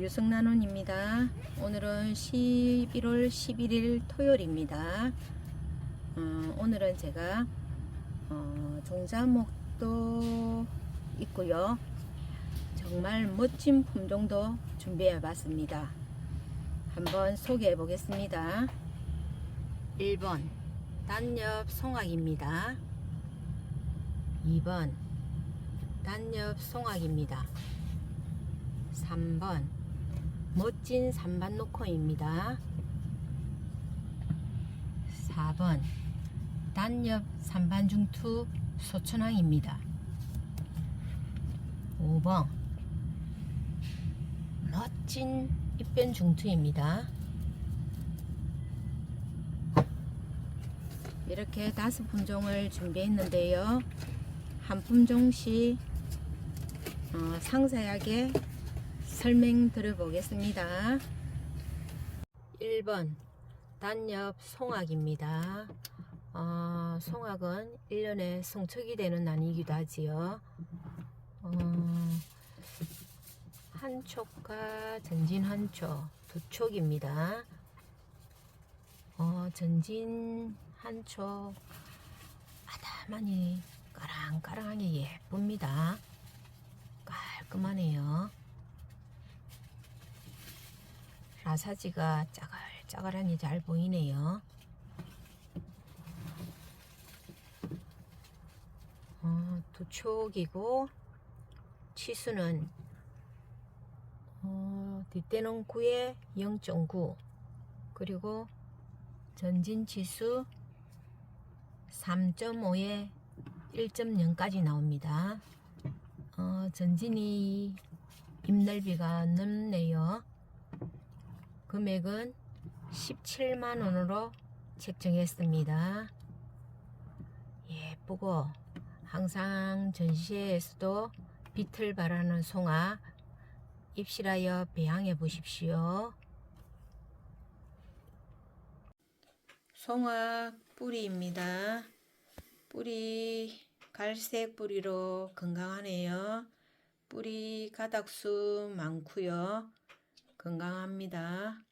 유승난원입니다. 오늘은 11월 11일 토요일입니다. 어, 오늘은 제가 어, 종자목도 있고요. 정말 멋진 품종도 준비해 봤습니다. 한번 소개해 보겠습니다. 1번 단엽 송악입니다. 2번 단엽 송악입니다. 3번 멋진 산반노코입니다. 4번 단엽 산반중투 소천왕입니다. 5번 멋진 입변 중투입니다. 이렇게 다섯 품종을 준비했는데요. 한 품종씩 어, 상세하게 설명 드려보겠습니다. 1번 단엽 송악입니다. 어, 송악은 1년에 성척이 되는 난이기도 하지요. 어, 한 촉과 전진 한 촉, 두 촉입니다. 어, 전진 한 촉, 아담하니 까랑까랑하게 예쁩니다. 깔끔하네요. 라사지가 짜글짜글하니 잘 보이네요. 어, 두 촉이고 치수는 어, 뒷대는 9에 0.9 그리고 전진 치수 3.5에 1.0까지 나옵니다. 어, 전진이 잎넓이가 넓네요. 금액은 17만원으로 책정했습니다. 예쁘고 항상 전시회에서도 빛을 발하는 송아 입실하여 배양해 보십시오. 송아 뿌리입니다. 뿌리 갈색 뿌리로 건강하네요. 뿌리 가닥수 많고요. 건강합니다.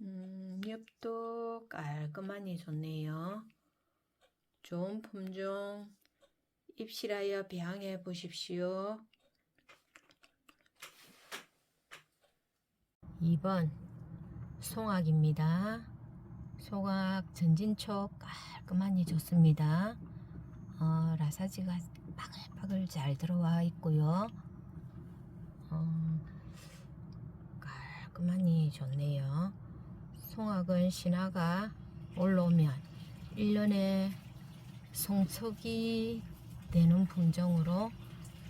음, 엽도 깔끔하니 좋네요. 좋은 품종 입실하여 배양해 보십시오. 2번 송악입니다. 송악 전진촉 깔끔하니 좋습니다. 어, 라사지가 바글바글 잘 들어와 있고요. 어, 깔끔하니 좋네요. 송악은 신화가 올라오면 1년에 송척이 되는 품종으로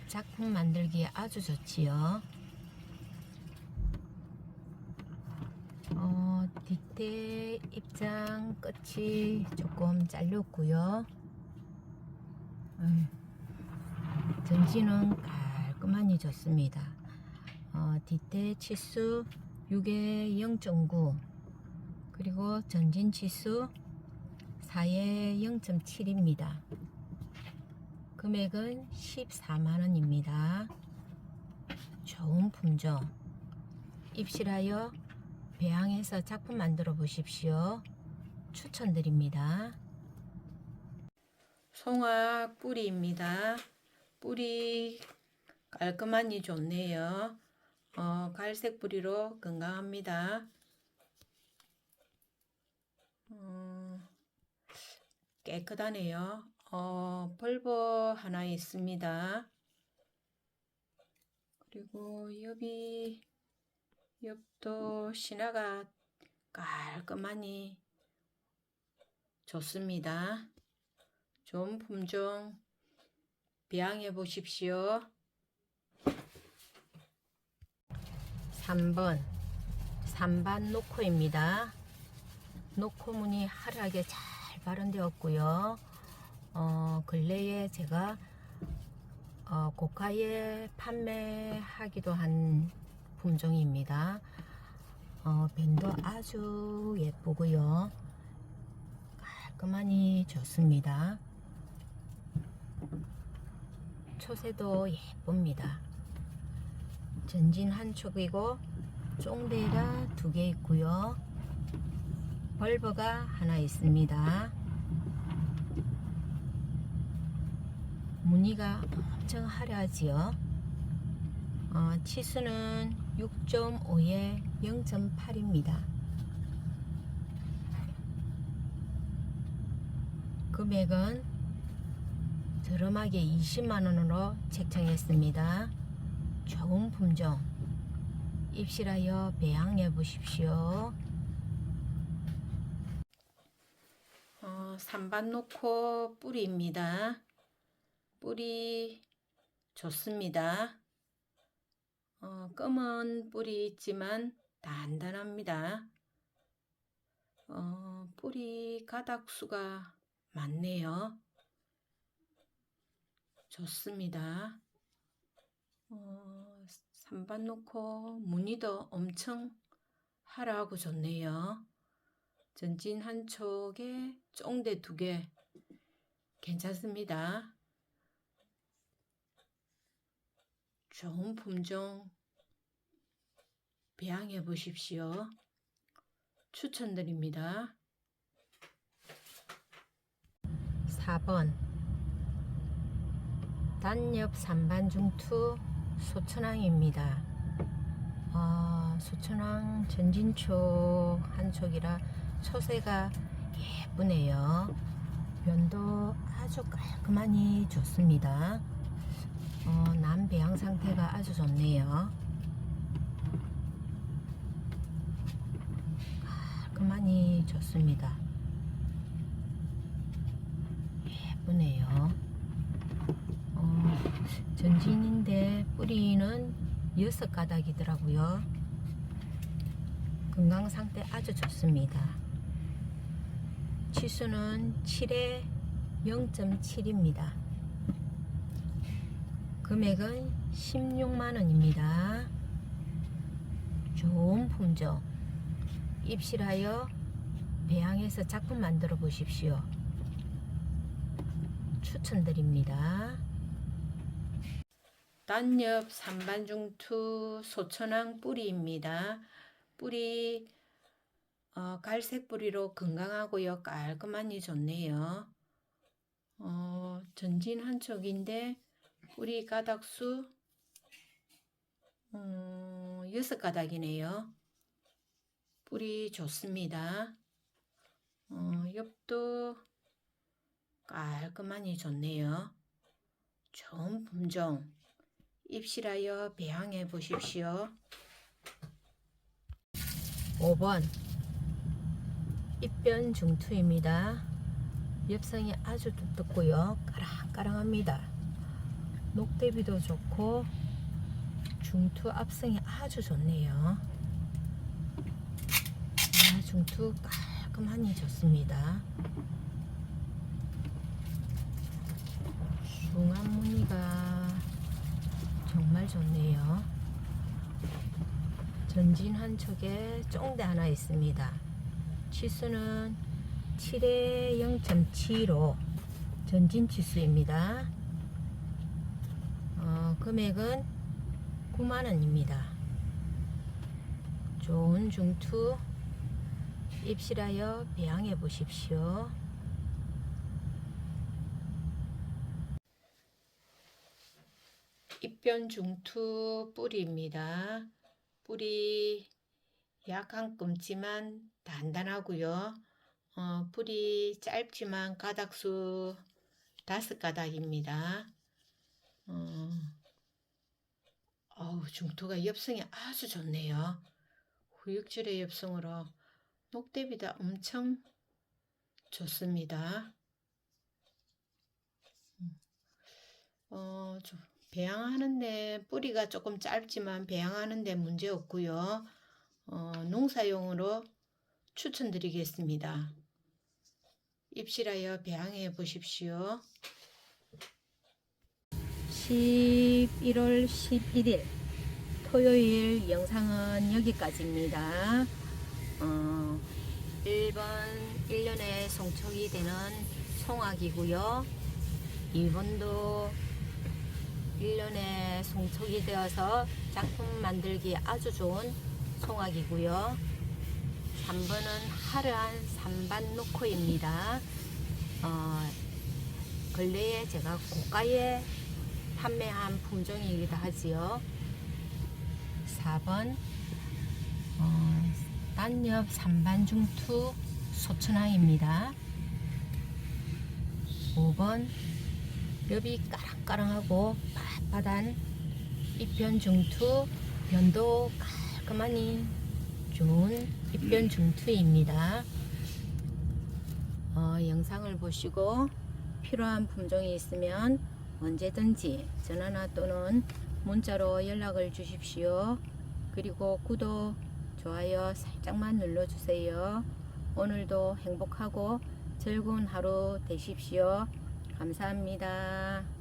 작품 만들기에 아주 좋지요. 어, 뒤태 입장 끝이 조금 잘렸고요. 음, 전지는 깔끔하니 좋습니다. 어, 뒤태 치수 6에 0.9 그리고 전진 치수 4에 0.7입니다. 금액은 14만원입니다. 좋은 품종 입실하여 배양해서 작품 만들어 보십시오. 추천드립니다. 송화 뿌리입니다. 뿌리 깔끔하니 좋네요. 어, 갈색 뿌리로 건강합니다. 어, 깨끗하네요. 어, 벌버 하나 있습니다. 그리고 여기 옆도 신화가 깔끔하니 좋습니다. 좋은 품종 배양해 보십시오. 3번 산반 노코입니다. 노코 무늬 화려하게 잘 발현되었고요. 어, 근래에 제가 어, 고가에 판매하기도 한 품종입니다. 어, 밴도 아주 예쁘고요. 깔끔하니 좋습니다. 초세도 예쁩니다. 전진 한 촉이고 쫑대가 두 개 있고요. 벌버가 하나 있습니다. 무늬가 엄청 화려하지요. 어, 치수는 6.5에 0.8입니다. 금액은 저렴하게 20만원으로 책정했습니다. 좋은 품종 입실하여 배양해 보십시오. 어, 산반 놓고 뿌리입니다. 뿌리 좋습니다. 어, 검은 뿌리 있지만 단단합니다. 어, 뿌리 가닥수가 많네요. 좋습니다. 어, 산반 놓고 무늬도 엄청 화려하고 좋네요. 전진 한 촉에 쫑대 두 개 괜찮습니다. 좋은 품종 배양해 보십시오. 추천드립니다. 4번 단엽 산반중투 소천항입니다. 아, 소천항 전진초 한 촉이라 초세가 예쁘네요. 면도 아주 깔끔하니 좋습니다. 어, 남 배양 상태가 아주 좋네요. 깔끔하니 좋습니다. 예쁘네요. 어, 전진인데 뿌리는 여섯 가닥이더라고요. 건강 상태 아주 좋습니다. 치수는 7에 0.7입니다. 금액은 16만원입니다. 좋은 품종. 입실하여 배양해서 작품 만들어 보십시오. 추천드립니다. 단엽 산반중투 소천왕 뿌리입니다. 뿌리 어, 갈색 뿌리로 건강하고요. 깔끔하니 좋네요. 어, 전진 한 촉인데 뿌리 가닥수 음, 여섯 가닥이네요. 뿌리 좋습니다. 어, 옆도 깔끔하니 좋네요. 좋은 품종 입실하여 배양해 보십시오. 5번 입변 중투입니다. 엽성이 아주 두껍고요. 까랑까랑합니다. 녹대비도 좋고 중투 앞성이 아주 좋네요. 아, 중투 깔끔하니 좋습니다. 중앙 무늬가 정말 좋네요. 전진 한 촉에 쫑대 하나 있습니다. 치수는 7에 0.75 전진 치수입니다. 어, 금액은 9만원입니다. 좋은 중투 입실하여 배양해 보십시오. 입변 중투 뿌리입니다. 뿌리 약간 검지만 단단하고요. 어, 뿌리 짧지만 가닥수 다섯 가닥입니다. 어, 어우, 중투가 엽성이 아주 좋네요. 후육줄의 엽성으로 녹대비도 엄청 좋습니다. 음. 어, 좀 배양하는데 뿌리가 조금 짧지만 배양하는데 문제 없고요. 어, 농사용으로 추천드리겠습니다. 입실하여 배양해 보십시오. 11월 11일 토요일 영상은 여기까지입니다. 어, 1번 1년에 송촉이 되는 송악이고요. 2번도 1년에 송촉이 되어서 작품 만들기 아주 좋은 송악이고요. 3번은 하르한 산반노코입니다. 어, 근래에 제가 고가에 판매한 품종이기도 하지요. 4번 어, 딴엽 산반중투 소천왕입니다. 5번 엽이 까랑까랑하고 빳빳한 입변 중투 변도 깔끔하니 좋은 입변 중투입니다. 어, 영상을 보시고 필요한 품종이 있으면 언제든지 전화나 또는 문자로 연락을 주십시오. 그리고 구독, 좋아요 살짝만 눌러주세요. 오늘도 행복하고 즐거운 하루 되십시오. 감사합니다.